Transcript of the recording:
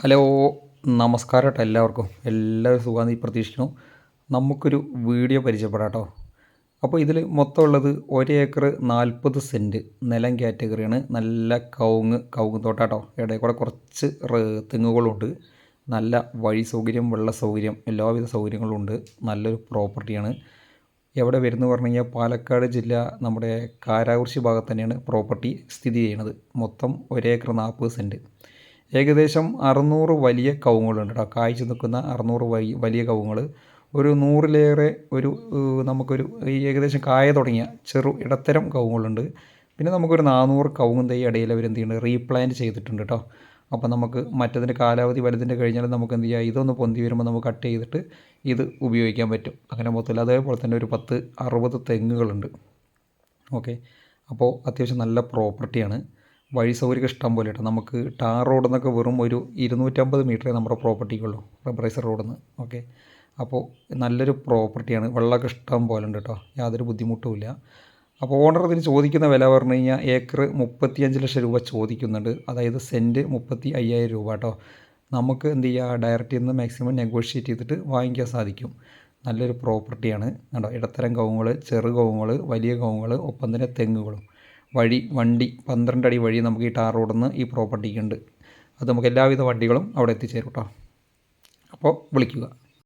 Hello നമസ്കാരം കേട്ടോ എല്ലാവർക്കും. എല്ലാവരും സുഖമാണെന്ന് ഈ പ്രതീക്ഷിക്കുന്നു. നമുക്കൊരു വീഡിയോ പരിചയപ്പെടാം കേട്ടോ അപ്പോൾ ഇതിൽ മൊത്തമുള്ളത് ഒരു ഏക്കർ നാൽപ്പത് സെന്റ് നിലം കാറ്റഗറിയാണ്. നല്ല കവുങ്ങ് കവുങ്ങ് തോട്ടാട്ടോ. ഇടയിൽ കൂടെ കുറച്ച് തെങ്ങുകളുണ്ട്. നല്ല വഴി സൗകര്യം വെള്ള സൗകര്യം എല്ലാവിധ സൗകര്യങ്ങളുണ്ട്. നല്ലൊരു പ്രോപ്പർട്ടിയാണ്. എവിടെ വരുന്നു പറഞ്ഞു കഴിഞ്ഞാൽ പാലക്കാട് ജില്ല നമ്മുടെ കാരാകുറിശി ഭാഗത്ത് തന്നെയാണ് പ്രോപ്പർട്ടി സ്ഥിതി ചെയ്യുന്നത്. മൊത്തം ഒരേക്കർ നാൽപ്പത് സെന്റ് ഏകദേശം അറുന്നൂറ് വലിയ കവുങ്ങുകളുണ്ട് കേട്ടോ. കായ്ച്ചു നിൽക്കുന്ന അറുന്നൂറ് വലിയ കവുങ്ങുകൾ ഒരു നൂറിലേറെ ഒരു നമുക്കൊരു ഏകദേശം കായ തുടങ്ങിയ ചെറു ഇടത്തരം കവുങ്ങുകളുണ്ട്. പിന്നെ നമുക്കൊരു നാനൂറ് കവുങ്ങും തൈ ഇടയിൽ അവർ എന്ത് ചെയ്യുന്നുണ്ട്? റീപ്ലാന്റ് ചെയ്തിട്ടുണ്ട് കേട്ടോ. അപ്പോൾ നമുക്ക് മറ്റതിന്റെ കാലാവധി വലുതിന്റെ കഴിഞ്ഞാൽ നമുക്ക് എന്ത് ചെയ്യാം? ഇതൊന്ന് പൊന്തി വരുമ്പോൾ നമുക്ക് കട്ട് ചെയ്തിട്ട് ഇത് ഉപയോഗിക്കാൻ പറ്റും. അങ്ങനെ മൊത്തത്തിൽ അതേപോലെ തന്നെ ഒരു പത്ത് അറുപത് തെങ്ങുകളുണ്ട്. ഓക്കെ. അപ്പോൾ അത്യാവശ്യം നല്ല പ്രോപ്പർട്ടിയാണ്. വഴി സൗകര്യം ഇഷ്ടം പോലെ കേട്ടോ നമുക്ക് ടാർ റോഡിൽ നിന്നൊക്കെ വെറും ഒരു ഇരുന്നൂറ്റമ്പത് മീറ്ററേ നമ്മുടെ പ്രോപ്പർട്ടിക്കുള്ളൂ റബ്ബറൈസർ റോഡിൽ നിന്ന് ഓക്കെ? അപ്പോൾ നല്ലൊരു പ്രോപ്പർട്ടിയാണ്. വെള്ളമൊക്കെ ഇഷ്ടം പോലെ ഉണ്ട് കേട്ടോ. യാതൊരു ബുദ്ധിമുട്ടുമില്ല അപ്പോൾ ഓണർ ഇതിന് ചോദിക്കുന്ന വില പറഞ്ഞു കഴിഞ്ഞാൽ ഏക്കർ മുപ്പത്തിയഞ്ച് ലക്ഷം രൂപ ചോദിക്കുന്നുണ്ട്. അതായത് സെന്റ് മുപ്പത്തി അയ്യായിരം രൂപ കേട്ടോ. നമുക്ക് എന്ത് ചെയ്യുക? ഡയറക്റ്റ് നിന്ന് മാക്സിമം നെഗോഷിയേറ്റ് ചെയ്തിട്ട് വാങ്ങിക്കാൻ സാധിക്കും. നല്ലൊരു പ്രോപ്പർട്ടിയാണ്. കേട്ടോ ഇടത്തരം കവുങ്ങൾ ചെറു കവുങ്ങൾ വലിയ കവുങ്ങൾ ഒപ്പം തന്നെ തെങ്ങുകളും. വഴി വണ്ടി പന്ത്രണ്ട് അടി വഴി നമുക്ക് ഈ ടാർ റോഡിൽ നിന്ന് ഈ പ്രോപ്പർട്ടിക്ക് ഉണ്ട് അത് നമുക്ക് എല്ലാവിധ വണ്ടികളും അവിടെ എത്തിച്ചേരും കേട്ടോ അപ്പോൾ വിളിക്കുക.